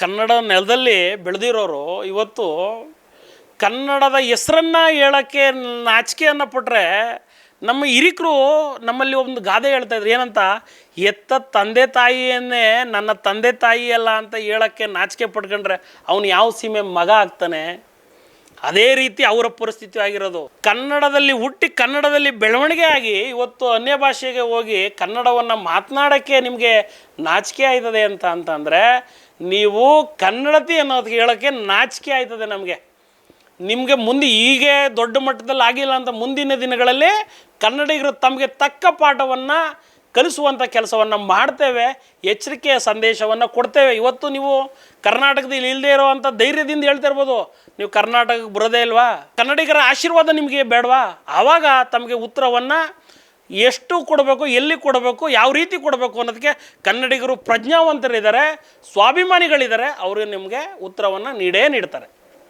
ಕನ್ನಡ ನೆಲದಲ್ಲಿ ಬೆಳೆದಿರೋರು ಇವತ್ತು ಕನ್ನಡದ ಹೆಸರನ್ನು ಹೇಳೋಕ್ಕೆ ನಾಚಿಕೆಯನ್ನು ಪಟ್ಟರೆ ನಮ್ಮ ಹಿರಿಕರು ನಮ್ಮಲ್ಲಿ ಒಂದು ಗಾದೆ ಹೇಳ್ತಾ ಇದ್ರು. ಏನಂತ? ಎತ್ತ ತಂದೆ ತಾಯಿಯನ್ನೇ ನನ್ನ ತಂದೆ ತಾಯಿ ಅಲ್ಲ ಅಂತ ಹೇಳೋಕ್ಕೆ ನಾಚಿಕೆ ಪಡ್ಕೊಂಡ್ರೆ ಅವನು ಯಾವ ಸೀಮೆ ಮಗ ಆಗ್ತಾನೆ? ಅದೇ ರೀತಿ ಅವರ ಪರಿಸ್ಥಿತಿ ಆಗಿರೋದು. ಕನ್ನಡದಲ್ಲಿ ಹುಟ್ಟಿ ಕನ್ನಡದಲ್ಲಿ ಬೆಳವಣಿಗೆ ಆಗಿ ಇವತ್ತು ಅನ್ಯ ಭಾಷೆಗೆ ಹೋಗಿ ಕನ್ನಡವನ್ನು ಮಾತನಾಡೋಕ್ಕೆ ನಿಮಗೆ ನಾಚಿಕೆ ಆಯ್ತದೆ ಅಂತ ಅಂತಂದರೆ ನೀವು ಕನ್ನಡತಿ ಅನ್ನೋದಕ್ಕೆ ಹೇಳೋಕ್ಕೆ ನಾಚಿಕೆ ಆಯ್ತದೆ ನಮಗೆ. ನಿಮಗೆ ಮುಂದೆ ಹೀಗೆ ದೊಡ್ಡ ಮಟ್ಟದಲ್ಲಿ ಆಗಿಲ್ಲ ಅಂತ ಮುಂದಿನ ದಿನಗಳಲ್ಲಿ ಕನ್ನಡಿಗರು ತಮಗೆ ತಕ್ಕ ಪಾಠವನ್ನು ಕಲಿಸುವಂಥ ಕೆಲಸವನ್ನು ಮಾಡ್ತೇವೆ, ಎಚ್ಚರಿಕೆಯ ಸಂದೇಶವನ್ನು ಕೊಡ್ತೇವೆ. ಇವತ್ತು ನೀವು ಕರ್ನಾಟಕದಲ್ಲಿ ಇಲ್ಲದೇ ಇರುವಂಥ ಧೈರ್ಯದಿಂದ ಹೇಳ್ತಿರ್ಬೋದು ನೀವು ಕರ್ನಾಟಕಕ್ಕೆ ಬರೋದೇ ಇಲ್ವಾ? ಕನ್ನಡಿಗರ ಆಶೀರ್ವಾದ ನಿಮಗೆ ಬೇಡವಾ? ಆವಾಗ ತಮಗೆ ಉತ್ತರವನ್ನು ಎಷ್ಟು ಕೊಡಬೇಕು, ಎಲ್ಲಿ ಕೊಡಬೇಕು, ಯಾವ ರೀತಿ ಕೊಡಬೇಕು ಅನ್ನೋದಕ್ಕೆ ಕನ್ನಡಿಗರು ಪ್ರಜ್ಞಾವಂತರಿದ್ದಾರೆ, ಸ್ವಾಭಿಮಾನಿಗಳಿದ್ದಾರೆ, ಅವರು ನಿಮಗೆ ಉತ್ತರವನ್ನು ನೀಡೇ ನೀಡ್ತಾರೆ.